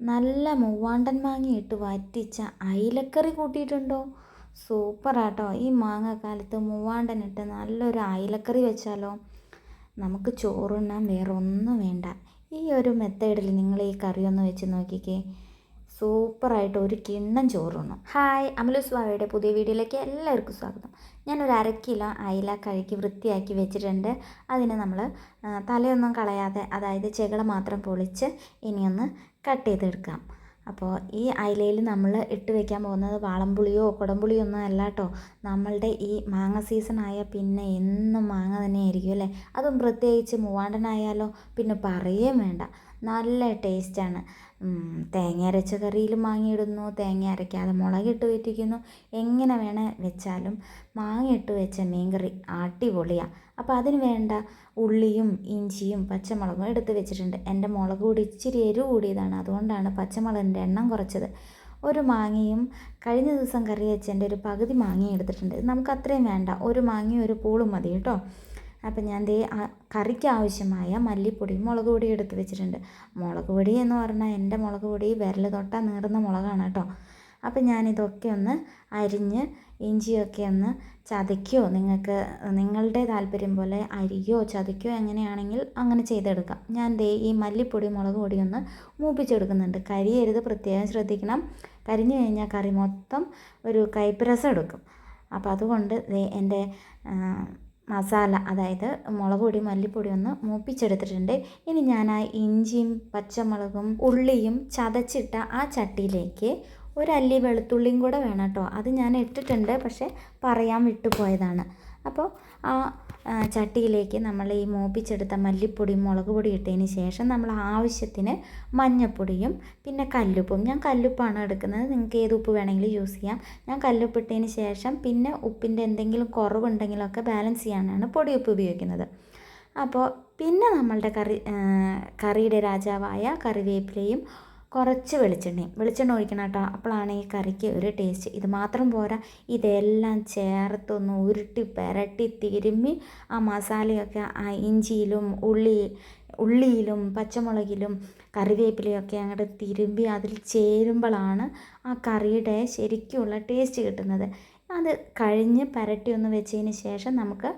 നല്ല മൂവാണ്ടൻ മാങ്ങ ഇട്ട് വറ്റിച്ച അയിലക്കറി കൂട്ടിയിട്ടുണ്ടോ? സൂപ്പറാട്ടോ. ഈ മാങ്ങക്കാലത്ത് മൂവാണ്ടൻ ഇട്ട് നല്ലൊരു അയിലക്കറി വെച്ചാലോ? നമുക്ക് ചോറുണ്ണാൻ വേറെ ഒന്നും വേണ്ട. ഈ ഒരു മെത്തേഡിൽ നിങ്ങൾ ഈ കറി ഒന്ന് വെച്ച് നോക്കിക്കേ. സൂപ്പറായിട്ട് ഒരു കിണ്ണം ചോറുണ്ണും. ഹായ് അമലുസ്വാമിയുടെ പുതിയ വീഡിയോയിലേക്ക് എല്ലാവർക്കും സ്വാഗതം. ഞാനൊരു അര കിലോ അയില കഴുകി വൃത്തിയാക്കി വെച്ചിട്ടുണ്ട്. അതിന് നമ്മൾ തലയൊന്നും കളയാതെ അതായത് ചെകിള മാത്രം പൊളിച്ച് ഇനിയൊന്ന് കട്ട് ചെയ്തെടുക്കാം അപ്പോൾ ഈ അയിലയിൽ നമ്മൾ ഇട്ട് വെക്കാൻ പോകുന്നത് വാളംപുളിയോ കുടംപുളിയോ ഒന്നും അല്ല കേട്ടോ. നമ്മളുടെ ഈ മാങ്ങ സീസൺ ആയാൽ പിന്നെ എന്നും മാങ്ങ തന്നെയായിരിക്കും അല്ലേ? അതും പ്രത്യേകിച്ച് മൂവാണ്ടനായാലോ പിന്നെ പറയുകയും വേണ്ട. നല്ല ടേസ്റ്റാണ്. തേങ്ങ അരച്ച കറിയിൽ മാങ്ങയിടുന്നു തേങ്ങ അരയ്ക്കാതെ മുളകിട്ട് വെറ്റിക്കുന്നു. എങ്ങനെ വേണേ വെച്ചാലും മാങ്ങയിട്ട് വെച്ച മീൻ കറി അടിപൊളിയാണ് അപ്പോൾ അതിന് വേണ്ട ഉള്ളിയും ഇഞ്ചിയും പച്ചമുളകും എടുത്ത് വെച്ചിട്ടുണ്ട്. എന്റെ മുളക് കൂടി ഇച്ചിരി എരിവ് കൂടിയതാണ്. അതുകൊണ്ടാണ് പച്ചമുളകിന്റെ എണ്ണം കുറച്ചത്. ഒരു മാങ്ങയും കഴിഞ്ഞ ദിവസം കറി വെച്ചതിന്റെ ഒരു പകുതി മാങ്ങയും എടുത്തിട്ടുണ്ട്. നമുക്ക് അത്രയും വേണ്ട. ഒരു മാങ്ങയും ഒരു പൂളും മതി കേട്ടോ. അപ്പം ഞാൻ ദേ കറിക്ക് ആവശ്യമായ മല്ലിപ്പൊടിയും മുളക് പൊടിയും എടുത്ത് വെച്ചിട്ടുണ്ട്. മുളക് പൊടി എന്ന് പറഞ്ഞാൽ എന്റെ മുളക് പൊടി വിരൽ തൊട്ടാൽ നീറുന്ന മുളകാണ് കേട്ടോ. അപ്പം ഞാനിതൊക്കെ ഒന്ന് അരിഞ്ഞ് ഇഞ്ചിയൊക്കെ ഒന്ന് ചതയ്ക്കോ? നിങ്ങൾക്ക് നിങ്ങളുടെ താല്പര്യം പോലെ അരിയോ ചതയ്ക്കോ എങ്ങനെയാണെങ്കിൽ അങ്ങനെ ചെയ്തെടുക്കാം. ഞാൻ ദേ ഈ മല്ലിപ്പൊടി മുളക് പൊടി ഒന്ന് മൂപ്പിച്ചെടുക്കുന്നുണ്ട്. കരിയരുത് പ്രത്യേകം ശ്രദ്ധിക്കണം. കരിഞ്ഞു കഴിഞ്ഞാൽ കറി മൊത്തം ഒരു കയ്പ്പ് എടുക്കും. അപ്പോൾ അതുകൊണ്ട് എന്റെ മസാല അതായത് മുളക് പൊടി മല്ലിപ്പൊടി ഒന്ന് മൂപ്പിച്ചെടുത്തിട്ടുണ്ട്. ഇനി ഞാൻ ആ ഇഞ്ചിയും പച്ചമുളകും ഉള്ളിയും ചതച്ചിട്ട ആ ചട്ടിയിലേക്ക് ഒരല്ലി വെളുത്തുള്ളിയും കൂടെ വേണം കേട്ടോ. അത് ഞാൻ ഇട്ടിട്ടുണ്ട് പക്ഷേ പറയാൻ വിട്ടുപോയതാണ്. അപ്പോൾ ആ ചട്ടിയിലേക്ക് നമ്മൾ ഈ മൂപ്പിച്ചെടുത്ത മല്ലിപ്പൊടിയും മുളക് പൊടി ഇട്ടതിന് ശേഷം നമ്മൾ ആവശ്യത്തിന് മഞ്ഞൾപ്പൊടിയും പിന്നെ കല്ലുപ്പും. ഞാൻ കല്ലുപ്പാണ് എടുക്കുന്നത്. നിങ്ങൾക്ക് ഏത് ഉപ്പ് വേണമെങ്കിലും യൂസ് ചെയ്യാം. ഞാൻ കല്ലുപ്പ് ഇട്ടതിന് ശേഷം പിന്നെ ഉപ്പിന്റെ എന്തെങ്കിലും കുറവുണ്ടെങ്കിലൊക്കെ ബാലൻസ് ചെയ്യാനാണ് പൊടിയുപ്പ് ഉപയോഗിക്കുന്നത്. അപ്പോൾ പിന്നെ നമ്മളുടെ കറി കറിയുടെ രാജാവായ കറിവേപ്പിലയും കുറച്ച് വെളിച്ചെണ്ണയും വെളിച്ചെണ്ണ ഒഴിക്കണം കേട്ടോ. അപ്പോഴാണ് ഈ കറിക്ക് ഒരു ടേസ്റ്റ് ഇത് മാത്രം പോരാ ഇതെല്ലാം ചേർത്തൊന്ന് ഉരുട്ടി പെരട്ടി തിരുമ്മി ആ മസാലയൊക്കെ ആ ഇഞ്ചിയിലും ഉള്ളി ഉള്ളിയിലും പച്ചമുളകിലും കറിവേപ്പിലയൊക്കെ അങ്ങോട്ട് തിരുമ്പി അതിൽ ചേരുമ്പോഴാണ് ആ കറിയുടെ ശരിക്കുള്ള ടേസ്റ്റ് കിട്ടുന്നത്. അത് കഴിഞ്ഞ് പരട്ടി ഒന്ന് വെച്ചതിന് ശേഷം നമുക്ക്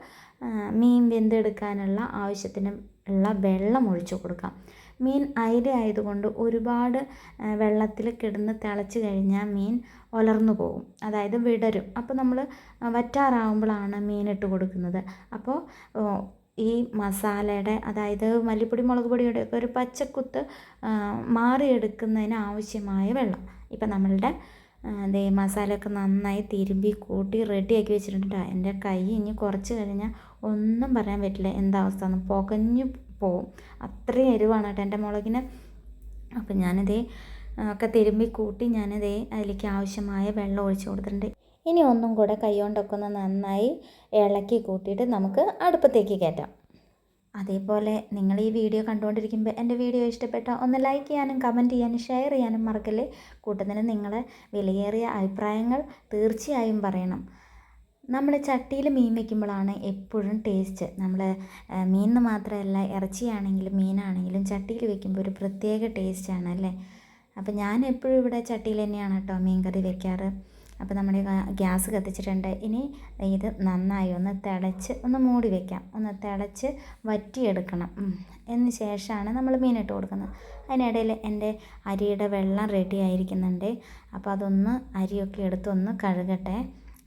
മീൻ വെന്തെടുക്കാനുള്ള ആവശ്യത്തിന് ഉള്ള വെള്ളം ഒഴിച്ചു കൊടുക്കാം. മീൻ അയില ആയതുകൊണ്ട് ഒരുപാട് വെള്ളത്തിൽ കിടന്ന് തിളച്ച് കഴിഞ്ഞാൽ മീൻ ഉലർന്നു പോകും. അതായത് വിടരും. അപ്പോൾ നമ്മൾ വറ്റാറാവുമ്പോഴാണ് മീൻ ഇട്ട് കൊടുക്കുന്നത്. അപ്പോൾ ഈ മസാലയുടെ അതായത് മല്ലിപ്പൊടി മുളക് പൊടിയുടെ ഒക്കെ ഒരു പച്ചക്കുത്ത് മാറിയെടുക്കുന്നതിന് ആവശ്യമായ വെള്ളം. ഇപ്പം നമ്മളുടെ ദേ മസാലയൊക്കെ നന്നായി തിരുമ്പി കൂട്ടി റെഡിയാക്കി വെച്ചിട്ടുണ്ട്. എന്റെ കൈ ഇനി കുറച്ച് കഴിഞ്ഞാൽ ഒന്നും പറയാൻ പറ്റില്ല. എന്താ അവസ്ഥ എന്ന്. പുകഞ്ഞു പോവും. അത്രയും എരിവാണ് കേട്ടോ എന്റെ മുളകിന്. അപ്പം ഞാനിതേ ഒക്കെ തിരുമ്പി കൂട്ടി ഞാനിതേ അതിലേക്ക് ആവശ്യമായ വെള്ളം ഒഴിച്ചു കൊടുത്തിട്ടുണ്ട്. ഇനി ഒന്നും കൂടെ കൈ കൊണ്ടൊക്കെ ഒന്ന് നന്നായി ഇളക്കി കൂട്ടിയിട്ട് നമുക്ക് അടുപ്പത്തേക്ക് കയറ്റാം. അതേപോലെ നിങ്ങൾ ഈ വീഡിയോ കണ്ടുകൊണ്ടിരിക്കുമ്പോൾ എന്റെ വീഡിയോ ഇഷ്ടപ്പെട്ട ഒന്ന് ലൈക്ക് ചെയ്യാനും കമന്റ് ചെയ്യാനും ഷെയർ ചെയ്യാനും മറക്കല്ലേ? കൂട്ടത്തിന് നിങ്ങളെ വിലയേറിയ അഭിപ്രായങ്ങൾ തീർച്ചയായും പറയണം. നമ്മൾ ചട്ടിയിൽ മീൻ വെക്കുമ്പോഴാണ് എപ്പോഴും ടേസ്റ്റ് നമ്മൾ മീൻ മാത്രമല്ല ഇറച്ചിയാണെങ്കിലും മീനാണെങ്കിലും ചട്ടിയിൽ വെക്കുമ്പോൾ ഒരു പ്രത്യേക ടേസ്റ്റാണ് അല്ലേ? അപ്പോൾ ഞാൻ എപ്പോഴും ഇവിടെ ചട്ടിയിൽ തന്നെയാണ് കേട്ടോ മീൻ കറി വെക്കാറ് അപ്പോൾ നമ്മൾ ഗ്യാസ് കത്തിച്ചിട്ടുണ്ട്. ഇനി ഇത് നന്നായി ഒന്ന് തിളച്ച് ഒന്ന് മൂടി വെക്കാം. ഒന്ന് തിളച്ച് വറ്റിയെടുക്കണം. എന്ന് ശേഷമാണ് നമ്മൾ മീനിട്ട് കൊടുക്കുന്നത്. അതിനിടയിൽ എന്റെ അരിയുടെ വെള്ളം റെഡി ആയിരിക്കുന്നുണ്ട്. അപ്പോൾ അതൊന്ന് അരിയൊക്കെ എടുത്തൊന്ന് കഴുകട്ടെ.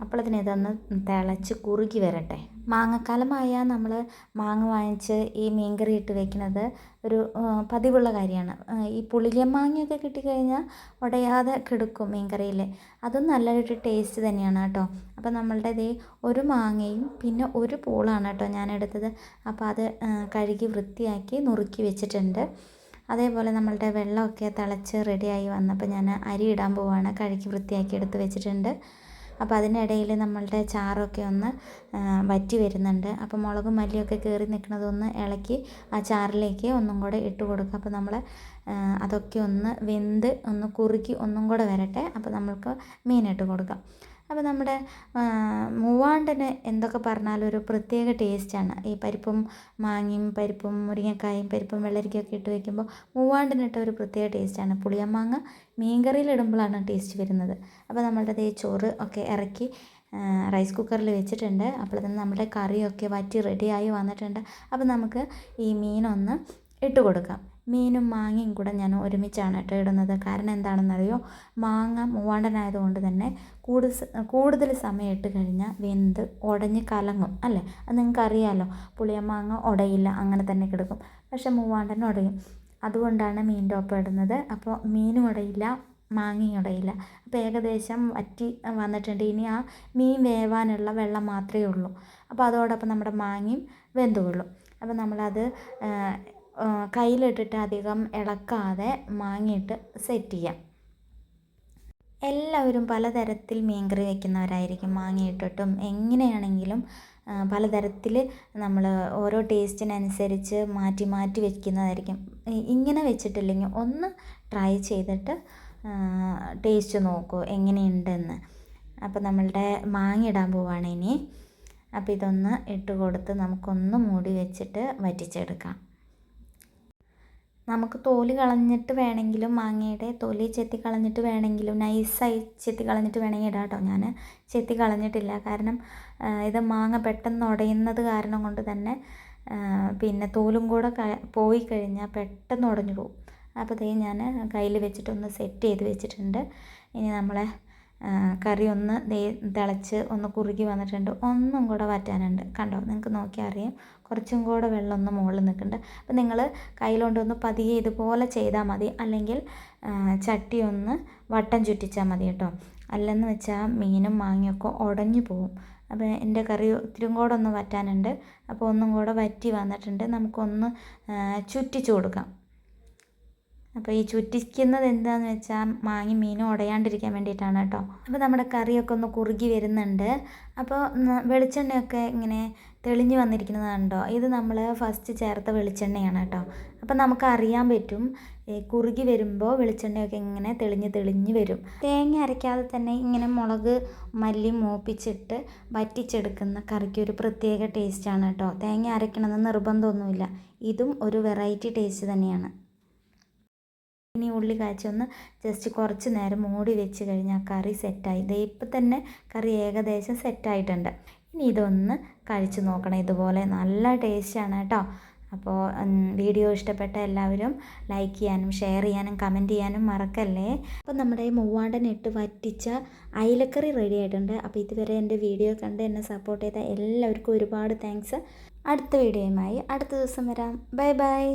അപ്പോഴത്തേന് ഇതൊന്ന് തിളച്ച് കുറുകി വരട്ടെ. മാങ്ങക്കാലമായാൽ നമ്മൾ മാങ്ങ വാങ്ങിച്ച് ഈ മീൻകറി ഇട്ട് വെക്കുന്നത് ഒരു പതിവുള്ള കാര്യമാണ്. ഈ പുളിയ മാങ്ങയൊക്കെ കിട്ടിക്കഴിഞ്ഞാൽ ഉടയാതെ കിടക്കും മീൻകറിയിൽ അതും നല്ലൊരു ടേസ്റ്റ് തന്നെയാണ് കേട്ടോ. അപ്പോൾ നമ്മളുടെ ഒരു മാങ്ങയും പിന്നെ ഒരു പൂളാണ് കേട്ടോ ഞാൻ എടുത്തത് അപ്പോൾ അത് കഴുകി വൃത്തിയാക്കി നുറുക്കി വെച്ചിട്ടുണ്ട്. അതേപോലെ നമ്മളുടെ വെള്ളമൊക്കെ തിളച്ച് റെഡിയായി വന്നപ്പോൾ ഞാൻ അരി ഇടാൻ പോവാണ്. കഴുകി വൃത്തിയാക്കി എടുത്ത് വെച്ചിട്ടുണ്ട്. അപ്പോൾ അതിനിടയിൽ നമ്മളുടെ ചാറൊക്കെ ഒന്ന് വറ്റി വരുന്നുണ്ട്. അപ്പോൾ മുളകും മല്ലിയൊക്കെ കയറി നിൽക്കുന്നതൊന്ന് ഇളക്കി ആ ചാറിലേക്ക് ഒന്നും കൂടെ ഇട്ട് കൊടുക്കുക. അപ്പോൾ നമ്മൾ അതൊക്കെ ഒന്ന് വെന്ത് ഒന്ന് കുറുക്കി ഒന്നും കൂടെ വരട്ടെ. അപ്പോൾ നമ്മൾക്ക് മീനിട്ട് കൊടുക്കാം. അപ്പോൾ നമ്മുടെ മൂവാണ്ടന് എന്തൊക്കെ പറഞ്ഞാലും ഒരു പ്രത്യേക ടേസ്റ്റാണ് ഈ പരിപ്പും മാങ്ങയും പരിപ്പും മുരിങ്ങക്കായും പരിപ്പും വെള്ളരിക്കയൊക്കെ ഇട്ട് വയ്ക്കുമ്പോൾ മൂവാണ്ടനിട്ട ഒരു പ്രത്യേക ടേസ്റ്റാണ് പുളിയമാങ്ങ മീൻകറിയിലിടുമ്പോഴാണ് ടേസ്റ്റ് വരുന്നത്. അപ്പോൾ നമ്മളുടെ ഈ ചോറ് ഒക്കെ ഇറക്കി റൈസ് കുക്കറിൽ വെച്ചിട്ടുണ്ട്. അപ്പോൾ തന്നെ നമ്മുടെ കറിയൊക്കെ വറ്റി റെഡിയായി വന്നിട്ടുണ്ട്. അപ്പോൾ നമുക്ക് ഈ മീനൊന്ന് ഇട്ട് കൊടുക്കാം. മീനും മാങ്ങയും കൂടെ ഞാൻ ഒരുമിച്ചാണ് കേട്ടോ ഇടുന്നത്. കാരണം എന്താണെന്നറിയോ? മാങ്ങ മൂവാണ്ടനായതുകൊണ്ട് തന്നെ കൂടുതൽ കൂടുതൽ സമയം ഇട്ട് കഴിഞ്ഞാൽ വെന്ത് ഉടഞ്ഞ് കലങ്ങും അല്ലേ? അത് നിങ്ങൾക്ക് അറിയാമല്ലോ പുളിയമാങ്ങ ഉടയില്ല അങ്ങനെ തന്നെ കിടക്കും. പക്ഷെ മൂവാണ്ടൻ ഉടയും അതുകൊണ്ടാണ് മീനിന്റെ ഒപ്പം ഇടുന്നത്. അപ്പോൾ മീനും ഉടയില്ല മാങ്ങയും ഉടയില്ല അപ്പോൾ ഏകദേശം വറ്റി വന്നിട്ടുണ്ട്. ഇനി ആ മീൻ വേവാനുള്ള വെള്ളം മാത്രമേ ഉള്ളൂ. അപ്പോൾ അതോടൊപ്പം നമ്മുടെ മാങ്ങയും വെന്തുകൊള്ളും. അപ്പോൾ നമ്മളത് കയ്യിലിട്ടിട്ട് അധികം ഇളക്കാതെ മാങ്ങയിട്ട് സെറ്റ് ചെയ്യാം. എല്ലാവരും പലതരത്തിൽ മീൻകറി വയ്ക്കുന്നവരായിരിക്കും മാങ്ങയിട്ടിട്ടും. എങ്ങനെയാണെങ്കിലും പലതരത്തിൽ നമ്മൾ ഓരോ ടേസ്റ്റിനനുസരിച്ച് മാറ്റി മാറ്റി വയ്ക്കുന്നതായിരിക്കും ഇങ്ങനെ വെച്ചിട്ടില്ലെങ്കിൽ ഒന്ന് ട്രൈ ചെയ്തിട്ട് ടേസ്റ്റ് നോക്കൂ എങ്ങനെയുണ്ടെന്ന്. അപ്പോൾ നമ്മളുടെ മാങ്ങിടാൻ പോവുകയാണ് ഇനി. അപ്പോൾ ഇതൊന്ന് ഇട്ട് കൊടുത്ത് നമുക്കൊന്ന് മൂടി വെച്ചിട്ട് വറ്റിച്ചെടുക്കാം. നമുക്ക് തോൽ കളഞ്ഞിട്ട് വേണമെങ്കിലും മാങ്ങയുടെ തൊലി ചെത്തി കളഞ്ഞിട്ട് വേണമെങ്കിലും നൈസായി ചെത്തി കളഞ്ഞിട്ട് വേണമെങ്കിൽ ഇടാം കേട്ടോ ഞാൻ. ചെത്തി കളഞ്ഞിട്ടില്ല. കാരണം ഇത് മാങ്ങ പെട്ടെന്ന് ഉടയുന്നത് കാരണം കൊണ്ട് തന്നെ പിന്നെ തോലും കൂടെ പോയി കഴിഞ്ഞാൽ പെട്ടെന്ന് ഉടഞ്ഞു പോകും. അപ്പോൾ ദേ ഞാൻ കയ്യിൽ വെച്ചിട്ടൊന്ന് സെറ്റ് ചെയ്ത് വെച്ചിട്ടുണ്ട്. ഇനി നമ്മളെ കറി ഒന്ന് ദേ തിളച്ച് ഒന്ന് കുറുകി വന്നിട്ടുണ്ട്. ഒന്നും കൂടെ വറ്റാനുണ്ട്. കണ്ടോ? നിങ്ങൾക്ക് നോക്കിയാൽ അറിയാം. കുറച്ചും കൂടെ വെള്ളം ഒന്ന് മുകളിൽ നിൽക്കുന്നുണ്ട്. അപ്പോൾ നിങ്ങൾ കയ്യിലുകൊണ്ടൊന്ന് പതിയെ ഇതുപോലെ ചെയ്താൽ മതി. അല്ലെങ്കിൽ ചട്ടി ഒന്ന് വട്ടം ചുറ്റിച്ചാൽ മതി കേട്ടോ. അല്ലെന്ന് വെച്ചാൽ മീനും മാങ്ങയൊക്കെ ഉടഞ്ഞു പോവും. അപ്പോൾ എന്റെ കറി ഒത്തിരി കൂടെ ഒന്ന് വറ്റാനുണ്ട്. അപ്പോൾ ഒന്നും കൂടെ വറ്റി വന്നിട്ടുണ്ട്. നമുക്കൊന്ന് ചുറ്റിച്ചു കൊടുക്കാം. അപ്പോൾ ഈ ചുറ്റിക്കുന്നത് എന്താണെന്ന് വെച്ചാൽ മാങ്ങി മീൻ ഉടയാണ്ടിരിക്കാൻ വേണ്ടിയിട്ടാണ് കേട്ടോ. അപ്പോൾ നമ്മുടെ കറിയൊക്കെ ഒന്ന് കുറുകി വരുന്നുണ്ട്. അപ്പോൾ വെളിച്ചെണ്ണയൊക്കെ ഇങ്ങനെ തെളിഞ്ഞു വന്നിരിക്കുന്നത് കണ്ടോ ഇത് നമ്മൾ ഫസ്റ്റ് ചേർത്ത വെളിച്ചെണ്ണയാണ് കേട്ടോ. അപ്പോൾ നമുക്ക് അറിയാൻ പറ്റും കുറുകി വരുമ്പോൾ വെളിച്ചെണ്ണയൊക്കെ ഇങ്ങനെ തെളിഞ്ഞ് തെളിഞ്ഞ് വരും. തേങ്ങ അരയ്ക്കാതെ തന്നെ ഇങ്ങനെ മുളക് മല്ലി മൂപ്പിച്ചിട്ട് വറ്റിച്ചെടുക്കുന്ന കറിക്ക് ഒരു പ്രത്യേക ടേസ്റ്റാണ് കേട്ടോ. തേങ്ങ അരയ്ക്കണമെന്ന് നിർബന്ധമൊന്നുമില്ല. ഇതും ഒരു വെറൈറ്റി ടേസ്റ്റ് തന്നെയാണ്. ഇനി ഉള്ളി കാച്ചൊന്ന് ജസ്റ്റ് കുറച്ച് നേരം മൂടി വെച്ച് കഴിഞ്ഞാൽ കറി സെറ്റായി ദേ ഇപ്പം തന്നെ കറി ഏകദേശം സെറ്റായിട്ടുണ്ട് ഇനി ഇതൊന്ന് കഴിച്ചു നോക്കണം. ഇതുപോലെ നല്ല ടേസ്റ്റാണ് കേട്ടോ. അപ്പോൾ വീഡിയോ ഇഷ്ടപ്പെട്ട എല്ലാവരും ലൈക്ക് ചെയ്യാനും ഷെയർ ചെയ്യാനും കമന്റ് ചെയ്യാനും മറക്കല്ലേ? അപ്പോൾ നമ്മുടെ മൂവാണ്ടൻ ഇട്ട് വറ്റിച്ച അയിലക്കറി റെഡി ആയിട്ടുണ്ട്. അപ്പോൾ ഇതുവരെ എന്റെ വീഡിയോ കണ്ട് എന്നെ സപ്പോർട്ട് ചെയ്ത എല്ലാവർക്കും ഒരുപാട് താങ്ക്സ് അടുത്ത വീഡിയോയുമായി അടുത്ത ദിവസം വരാം. Bye bye